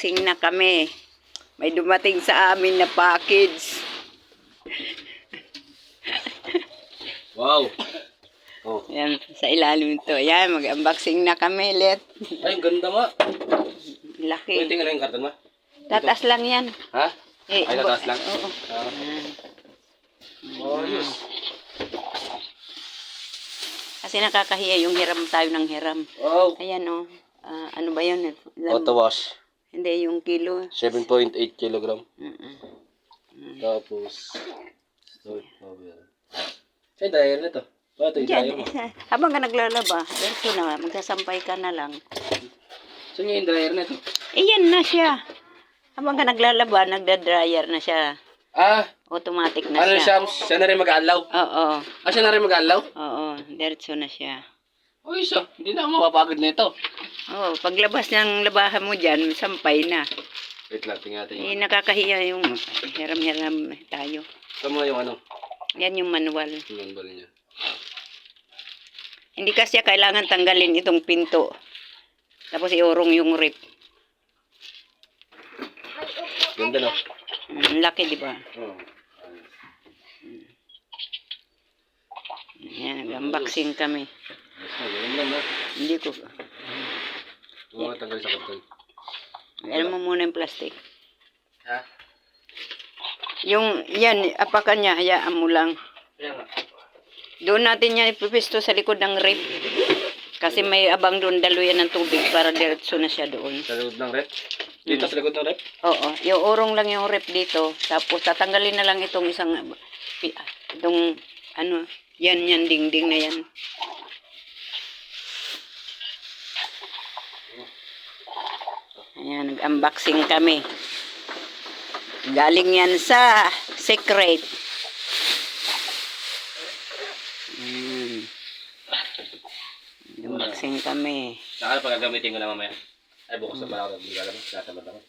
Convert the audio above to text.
Nag-unboxing na kami. May dumating sa amin na package. Wow. Oh. Yan, sa ilalim ito. Yan, mag-unboxing na kami, Let. Ay, ganda ma. Pwede Laki. tingnan yung karton ma. Tatas lang yan. Ha? Eh, Ay, tataas lang? Oo. Ah. Oh, yes. Kasi nakakahiya yung hiram tayo ng hiram. Wow. Ayan, oh. Ah, ano ba yun? Auto wash. Hindi, yung kilo. 7.8 kilogram. Mm-mm. Tapos, stored power. Ay, dryer na to. Oh, ito Diyan, mo. habang ka naglalaba, dito na, magsasampay ka na lang. Saan yung dryer na to? Eh, yan na siya. Habang ka naglalaba, nagda-dryer na siya. Ah, Automatic na ano siya. siya? Siya na rin mag-aalaw. Oo, Ah, siya na rin mag-aalaw? oo, diretso na siya. Uy, so, hindi na ako mapapagod na ito. Oo, paglabas ng labahan mo dyan, sampay na. Wait lang, tingnan natin Eh, yung... nakakahiya yung hiram-hiram tayo. Muna yung ano, Yan yung manual. yung manual niya. Hindi kasi kailangan tanggalin itong pinto. Tapos iurong yung rip. Ganda no? Mm, laki, di ba? Oo. Yan, nag-unboxing kami. Na? Hindi ko... Huwag mo tanggal sa karton. Alam mo muna yung plastic. Ha? Yung, yan, apakan niya, hayaan mo lang. Doon natin yan ipipisto sa likod ng rip. Kasi may abang doon daluyan ng tubig para diretso na siya doon. Sa likod ng rep? Dito sa likod ng rep? Oo, yung urong lang yung rip dito. Tapos tatanggalin na lang itong isang, pi- itong, ano, yan, yan, dingding na yan. Ayan, nag-unboxing kami. Galing yan sa secret. Mm. Unboxing kami. Saka pa gagamitin ko na mamaya. Ay, bukas na pala ako. Ka alam. Lahat naman ako.